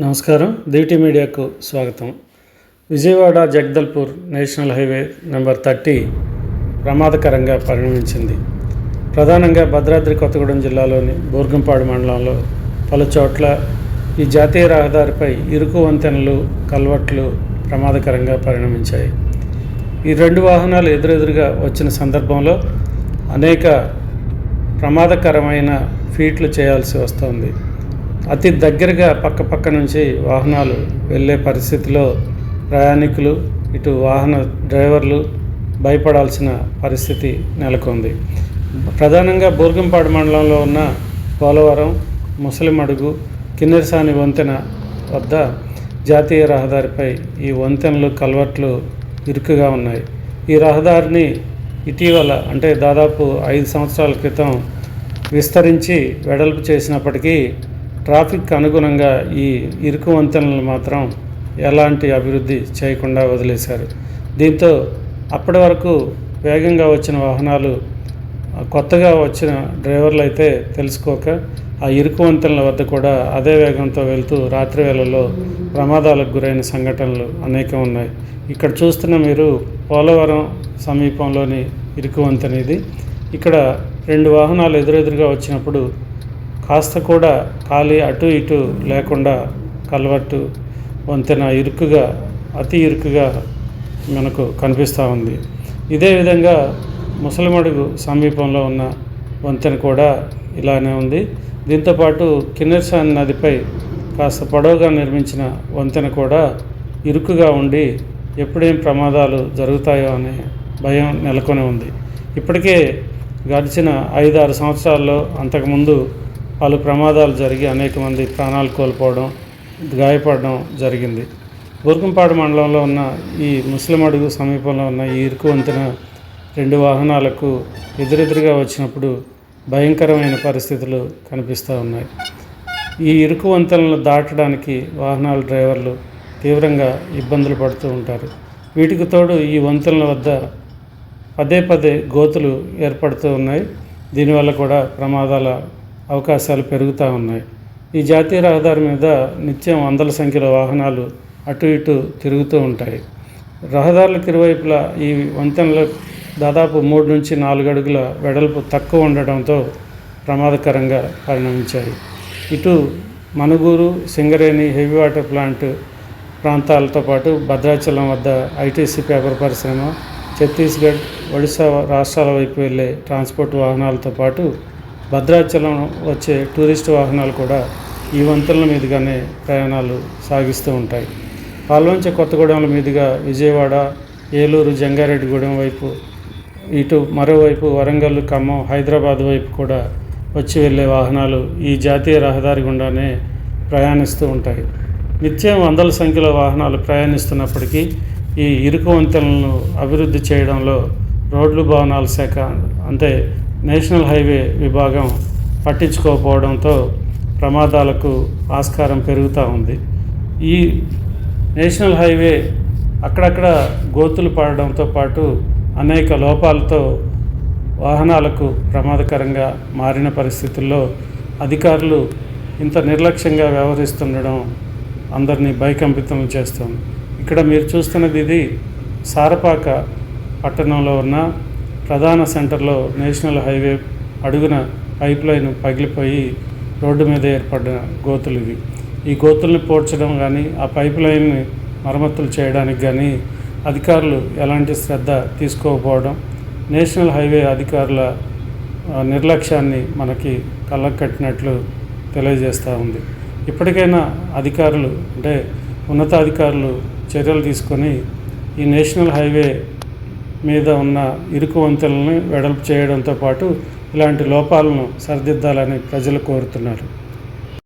నమస్కారం. దీటి మీడియాకు స్వాగతం. Vijayawada Jagdalpur national highway number thirty ప్రమాదకరంగా పరిణమించింది. ప్రధానంగా భద్రాద్రి కొత్తగూడెం జిల్లాలోని బూర్గంపాడు మండలంలో పలు చోట్ల ఈ జాతీయ రహదారిపై ఇరుకు వంతెనలు కల్వట్లు ప్రమాదకరంగా పరిణమించాయి. ఈ రెండు వాహనాలు ఎదురెదురుగా వచ్చిన సందర్భంలో అనేక ప్రమాదకరమైన ఫీట్లు చేయాల్సి వస్తుంది. అతి దగ్గరగా పక్క పక్క నుంచి వాహనాలు వెళ్ళే పరిస్థితిలో ప్రయాణికులు ఇటు వాహన డ్రైవర్లు భయపడాల్సిన పరిస్థితి నెలకొంది. ప్రధానంగా బూర్గంపాడు మండలంలో ఉన్న పోలవరం ముసలిమడుగు కిన్నెరసాని వంతెన వద్ద జాతీయ రహదారిపై ఈ వంతెనలు కల్వర్ట్లు ఇరుకుగా ఉన్నాయి. ఈ రహదారిని ఇటీవల అంటే దాదాపు ఐదు సంవత్సరాల క్రితం విస్తరించి వెడల్పు చేసినప్పటికీ ట్రాఫిక్ అనుగుణంగా ఈ ఇరుకు వంతెనలు మాత్రం ఎలాంటి అభివృద్ధి చేయకుండా వదిలేశారు. దీంతో అప్పటి వరకు వేగంగా వచ్చిన వాహనాలు కొత్తగా వచ్చిన డ్రైవర్లు అయితే తెలుసుకోక ఆ ఇరుకు వంతెనల వద్ద కూడా అదే వేగంతో వెళ్తూ రాత్రి వేళల్లో ప్రమాదాలకు గురైన సంఘటనలు అనేకం ఉన్నాయి. ఇక్కడ చూస్తున్న మీరు పోలవరం సమీపంలోని ఇరుకు వంతెన ఇది. ఇక్కడ రెండు వాహనాలు ఎదురెదురుగా వచ్చినప్పుడు కాస్త కూడా ఖాళీ అటు ఇటు లేకుండా కలవట్టు వంతెన ఇరుకుగా అతి ఇరుకుగా మనకు కనిపిస్తూ ఉంది. ఇదే విధంగా ముసలిమడుగు సమీపంలో ఉన్న వంతెన కూడా ఇలానే ఉంది. దీంతోపాటు కిన్నెర్సాన్ నదిపై కాస్త పొడవుగా నిర్మించిన వంతెన కూడా ఇరుకుగా ఉండి ఎప్పుడేం ప్రమాదాలు జరుగుతాయో అనే భయం నెలకొని ఉంది. ఇప్పటికే గడిచిన ఐదారు సంవత్సరాల్లో అంతకుముందు పలు ప్రమాదాలు జరిగి అనేక మంది ప్రాణాలు కోల్పోవడం గాయపడడం జరిగింది. బూర్గంపాడు మండలంలో ఉన్న ఈ ముస్లిం అడుగు సమీపంలో ఉన్న ఈ ఇరుకు వంతెన రెండు వాహనాలకు ఎదురెదురుగా వచ్చినప్పుడు భయంకరమైన పరిస్థితులు కనిపిస్తూ ఉన్నాయి. ఈ ఇరుకు వంతెనలు దాటడానికి వాహనాల డ్రైవర్లు తీవ్రంగా ఇబ్బందులు పడుతూ ఉంటారు. వీటికి తోడు ఈ వంతెనల వద్ద పదే పదే గోతులు ఏర్పడుతూ ఉన్నాయి. దీనివల్ల కూడా ప్రమాదాల అవకాశాలు పెరుగుతూ ఉన్నాయి. ఈ జాతీయ రహదారి మీద నిత్యం వందల సంఖ్యలో వాహనాలు అటు ఇటు తిరుగుతూ ఉంటాయి. రహదారులకు ఇరువైపులా ఈ వంతెనలు దాదాపు మూడు నుంచి నాలుగు అడుగుల వెడల్పు తక్కువ ఉండడంతో ప్రమాదకరంగా పరిణమించాయి. ఇటు Manuguru Singareni heavy water plant ప్రాంతాలతో పాటు భద్రాచలం వద్ద ఐటీసీ పేపర్ పరిశ్రమ ఛత్తీస్గఢ్ ఒడిశా రాష్ట్రాల వైపు వెళ్ళే ట్రాన్స్పోర్ట్ వాహనాలతో పాటు భద్రాచలం వచ్చే టూరిస్ట్ వాహనాలు కూడా ఈ వంతెనల మీదుగానే ప్రయాణాలు సాగిస్తూ ఉంటాయి. పాల్వంచ కొత్తగూడెంల మీదుగా విజయవాడ ఏలూరు జంగారెడ్డిగూడెం వైపు ఇటు మరోవైపు వరంగల్ ఖమ్మం హైదరాబాద్ వైపు కూడా వచ్చి వెళ్ళే వాహనాలు ఈ జాతీయ రహదారి గుండానే ప్రయాణిస్తూ ఉంటాయి. నిత్యం వందల సంఖ్యలో వాహనాలు ప్రయాణిస్తున్నప్పటికీ ఈ ఇరుకు వంతెనలను అభివృద్ధి చేయడంలో రోడ్లు భవనాల శాఖ అంటే నేషనల్ హైవే విభాగం పట్టించుకోకపోవడంతో ప్రమాదాలకు ఆస్కారం పెరుగుతూ ఉంది. ఈ నేషనల్ హైవే అక్కడక్కడ గోతులు పడడంతో పాటు అనేక లోపాలతో వాహనాలకు ప్రమాదకరంగా మారిన పరిస్థితుల్లో అధికారులు ఇంత నిర్లక్ష్యంగా వ్యవహరిస్తుండడం అందరినీ భయకంపితం చేస్తుంది. ఇక్కడ మీరు చూస్తున్నది ఇది సారపాక పట్టణంలో ఉన్న ప్రధాన సెంటర్లో నేషనల్ హైవే అడుగున పైప్ లైన్ పగిలిపోయి రోడ్డు మీద ఏర్పడిన గోతులు ఇవి. ఈ గోతుల్ని పోడ్చడం కానీ ఆ పైప్ లైన్ని మరమ్మతులు చేయడానికి కానీ అధికారులు ఎలాంటి శ్రద్ధ తీసుకోకపోవడం నేషనల్ హైవే అధికారుల నిర్లక్ష్యాన్ని మనకి కళ్ళకు కట్టినట్లు తెలియజేస్తూ ఉంది. ఇప్పటికైనా అధికారులు అంటే ఉన్నతాధికారులు చర్యలు తీసుకొని ఈ నేషనల్ హైవే మీద ఉన్న ఇరుకు వంతెనలను వెడల్పు చేయడంతో పాటు ఇలాంటి లోపాలను సరిదిద్దాలని ప్రజలు కోరుతున్నారు.